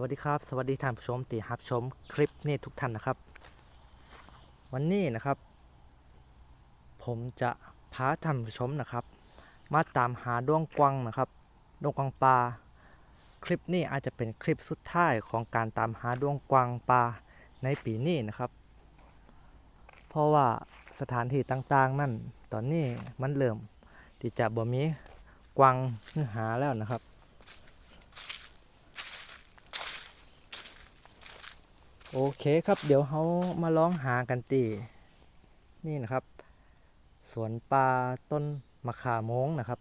สวัสดีครับ สวัสดีท่านผู้ชมที่รับชมคลิปนี้ทุกท่านนะครับ วันนี้นะครับ ผมจะพาท่านผู้ชมนะครับ มาตามหาดวงกวางนะครับดวงกวางปลาคลิปนี้อาจจะเป็นคลิปสุดท้ายของการตามหาดวงกวางปลาในปีนี้นะครับ เพราะว่าสถานที่ต่างๆนั่นตอนนี้มันเริ่มที่จะบ่มีกวางหาแล้วนะครับ โอเคครับเดี๋ยวเขามาลองหากันตีนี่นะครับ สวนปลาต้นมะขามโมงนะครับ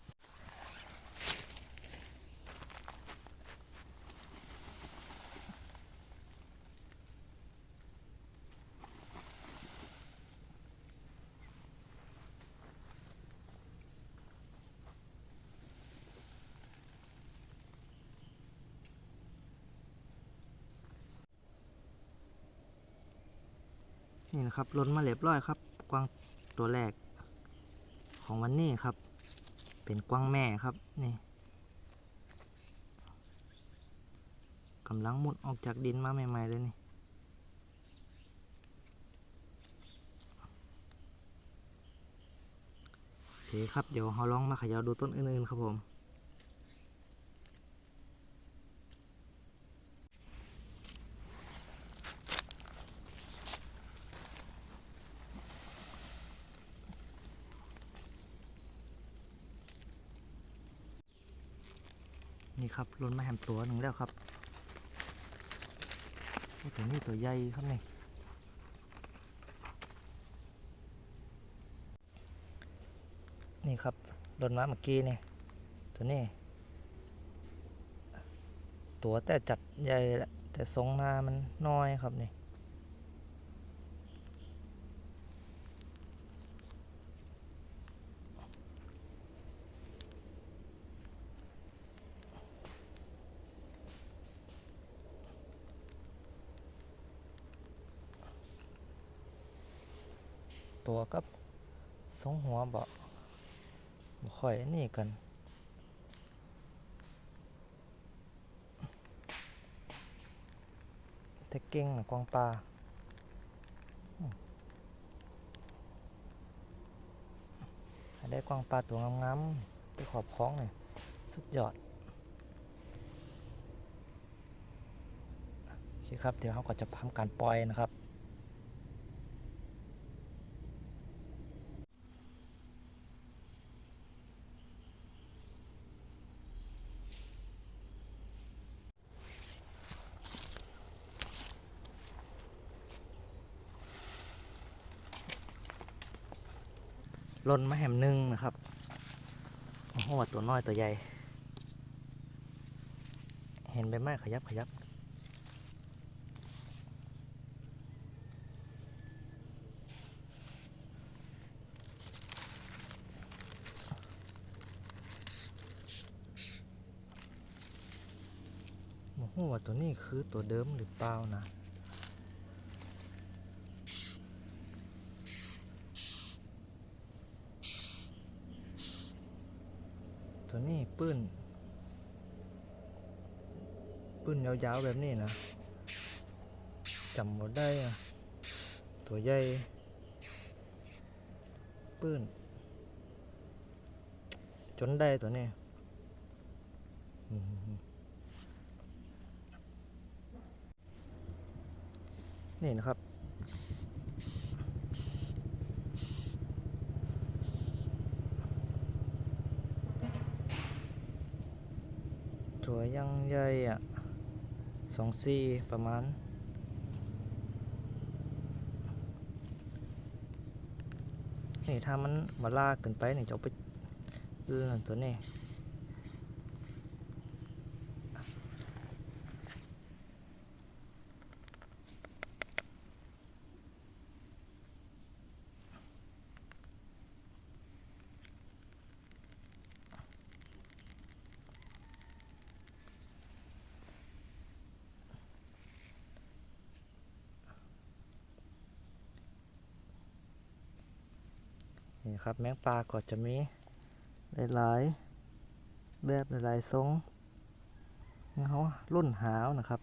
นี่นะครับล้นมาเรียบร้อยครับ กวางตัวแรก ของวันนี้ครับ เป็นกวางแม่ครับนี่กำลังมุดออกจากดินมาใหม่ๆเลยนี่โอเคครับเดี๋ยวเราลองมาขยาดูต้นอื่นๆครับผม ครับล้นมาแหมตัวหนึ่งแล้วครับตัวนี้ตัวใหญ่ครับนี่นี่ครับล้นมาเมื่อกี้นี่ตัวนี้ ตัวแต่จัดใหญ่แหละแต่ทรงหน้ามันน้อยครับนี่ ตัวกับทรงหัวบ่บ่ค่อยนี่กันแต่เก่งนะกวางปลาได้กวางปลาตัวงามๆไปขอบคล้องเลยสุดยอดโอเคครับ เดี๋ยวเขาก็จะทำการปล่อยนะครับ ลนมาแหมหนึ่งนะครับโอ้โหตัวน้อยตัวใหญ่ เห็นใบไม้ขยับขยับโอ้โหว่าตัวนี้คือตัวเดิมหรือเปล่านะ ตัวนี้ปื้น ปื้น ยาวๆแบบนี้นะจำหมดได้อะตัวใหญ่ปื้น จนได้ตัวนี้นี่นะครับ ตัวยังใหญ่อะ สองซี่ประมาณนี่ถ้ามันมาลากเกินไปนี่จะไปเลื่อนตัวนี้ ครับแมงปลาก็จะมีหลายแบบหลายทรงเขารุ่นหาวนะครับ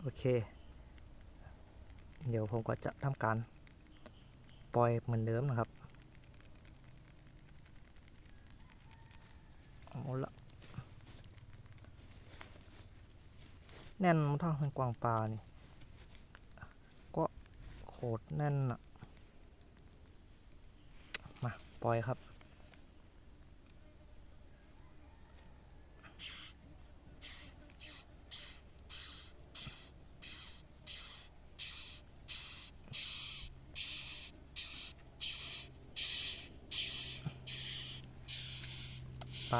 โอเค เดี๋ยวผมก็จะทำการปล่อยเหมือนเดิมนะครับเอาละแน่นมันท่าเป็นกวางปลานี่ โคตรแน่นอะมาปล่อยครับ ไป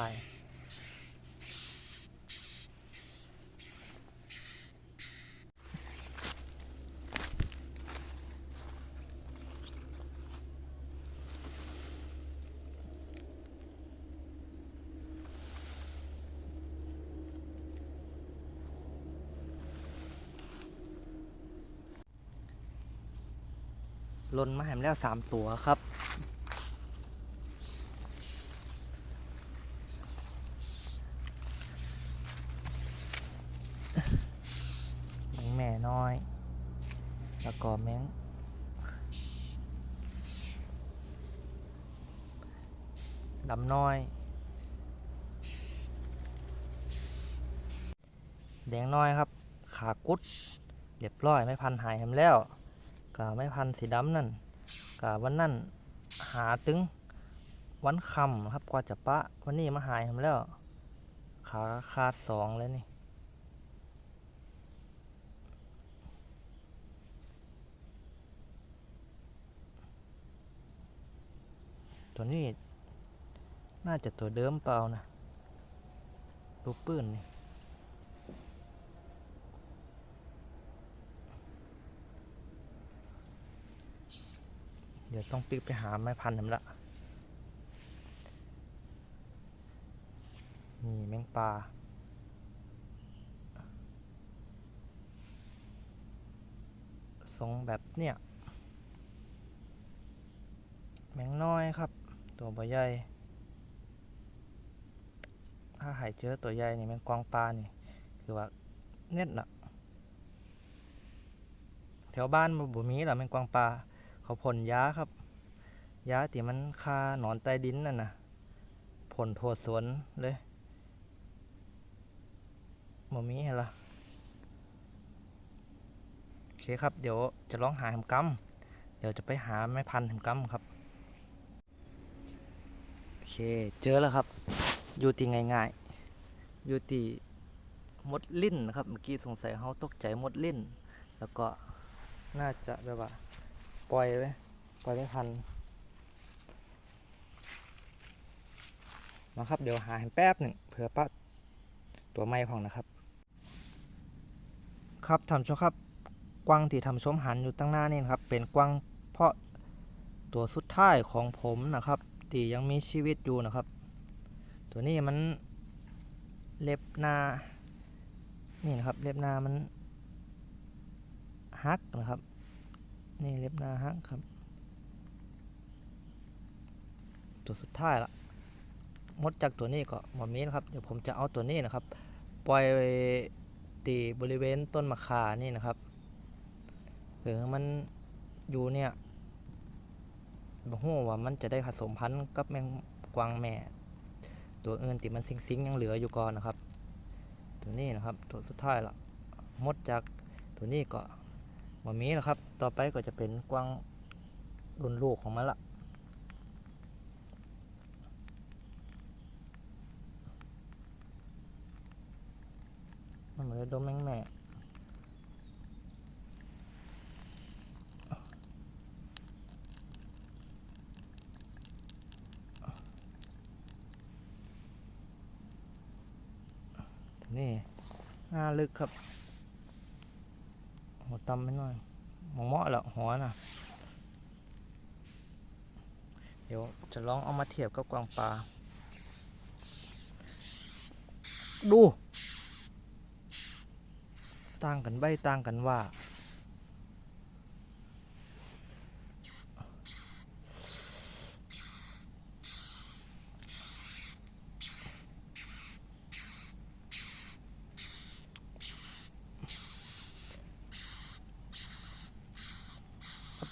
ลนมาแหมแล้วสามตัวครับแมงแม่น้อย แล้วก็แมงดำน้อย แดงน้อยครับ ขากุด เรียบร้อยไม่พันหายแฮมแล้ว กะไม่พันสีดำนั่นกะวันนั่นหาตึงวันคำครับกว่าจะปะวันนี้มาหายแฮมแล้ว ขาขาดสองเลยนี่ตัวนี้ น่าจะตัวเดิมเปล่านะลูกปืนนี่ ดี๋ยวต้องปิกไปหาไม้พันธุ์ทำละ นี่แมงปลาทรงแบบเนี้ยแมงน้อยครับ ตัวบ่ใหญ่ ถ้าหายเจอตัวใหญ่นี่แมงกวางปลานี่คือว่าเน็ตละแถวบ้านบ่มีหรอแมงกวางปลา เขาพ่นยาครับ ยาที่มันฆ่าหนอนใต้ดินนั่นนะพ่นทั่วสวนเลยบ่มีเหรอโอเคครับ เดี๋ยวจะลองหาหมกำเดี๋ยวจะไปหาไม้พันธุ์แหมกำครับโอเคเจอแล้วครับอยู่ตีง่ายๆอยู่ตีมดลิ้นนะครับ เมื่อกี้สงสัยเขาตกใจมดลิ้น แล้วก็น่าจะแบบว่า ปล่อยไว้ปล่อยไม่พันมาครับ เดี๋ยวหาให้แป๊บหนึ่งเผื่อปะตัวไม้ของนะครับ ครับท่านผู้ชมครับกวางที่ทำชมหันอยู่ตั้งหน้านี่นะครับ เป็นกวางเพาะตัวสุดท้ายของผมนะครับที่ยังมีชีวิตอยู่นะครับ ตัวนี้มันเล็บหน้านี่นะครับเล็บหน้ามันฮักนะครับ นี่เล็บหน้าฮักครับ ตัวสุดท้ายละมดจากตัวนี้ก็หมดนี้นะครับเดี๋ยวผมจะเอาตัวนี้นะครับ ปล่อยตีบริเวณต้นมะขานี่นะครับหรือมันอยู่เนี่ยบอกว่ามันจะได้ผสมพันธุ์กับแมงกวางแม่ ตัวอื่นที่มันซิงๆยังเหลืออยู่ก่อนนะครับ ตัวนี้นะครับ ตัวสุดท้ายละมดจากตัวนี้ก็ มามีนะครับ ต่อไปก็จะเป็นกวางรุ่นลูกของมันละมันเหมือนดมแมงแม่นี่หน้าลึกครับ หัวตำไม่น้อยมองเหมาะแล้วหัวน่ะ เดี๋ยวจะลองเอามาเทียบกับกวางปลา ดู ต่างกันใบต่างกันว่า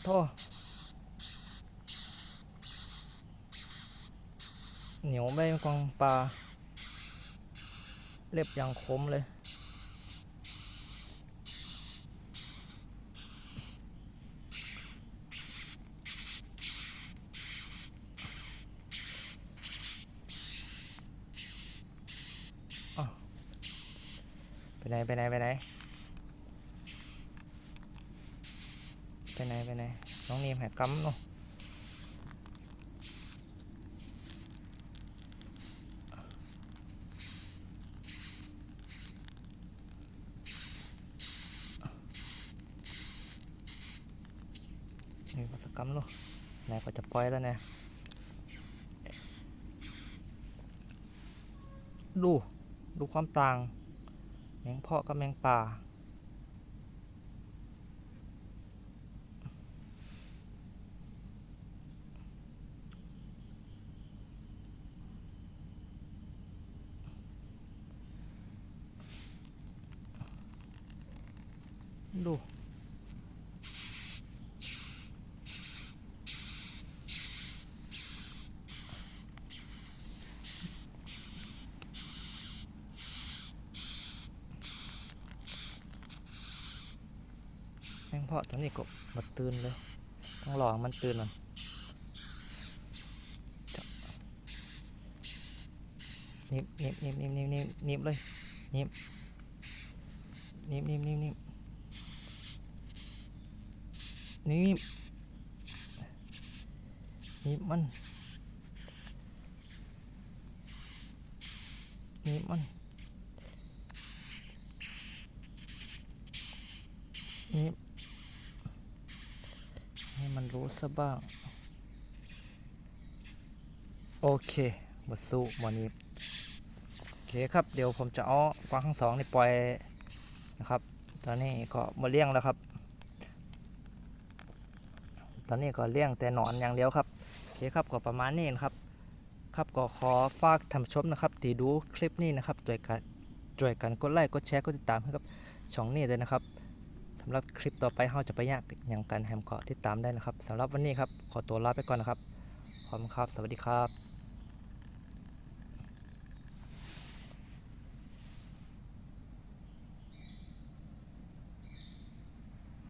โทษเหนียวไม่กองปลา เล็บอยังคมเลย ไปไหน ไปไหน ไปไหน ไปไหนไปไหนน้องนีมแหกกำเนาะนี่ก็สกำเนาะนายก็จะปล่อยแล้วเนี่ยดู ดูความต่าง แมงเพาะกับแมงป่า ดู แมงเพาะตัวนี้ก็มาตื่นเลย ต้องรอให้มันตื่นก่อนจะนิบหนิบหนิบหนิบหนิบหนิบหนิบเลยนิบหนิบหนิบหนิบหนิบห นิบหนิบมันนิบมันนิบให้มันรู้ซะบ้าง โอเคหมดสู้มอนี้โอเคครับ เดี๋ยวผมจะเอากวางทั้งสองนี่ปล่อยนะครับ ตอนนี้ก็มาเลี้ยงแล้วครับ ตอนนี้ก็เลี้ยงแต่หนอนอย่างเดียวครับโอเคครับก็ประมาณนี้นะครับครับก็ขอฝากท่านชมนะครับที่ดูคลิปนี้นะครับช่วยกันช่วยกันกดไลค์กดแชร์กดติดตามให้กับช่องนี้ด้วยนะครับสำหรับคลิปต่อไปเราจะไปยากอย่างกันแฮมเกาะติดตามได้นะครับสำหรับวันนี้ครับขอตัวลาไปก่อนนะครับขอบคุณครับ สวัสดีครับ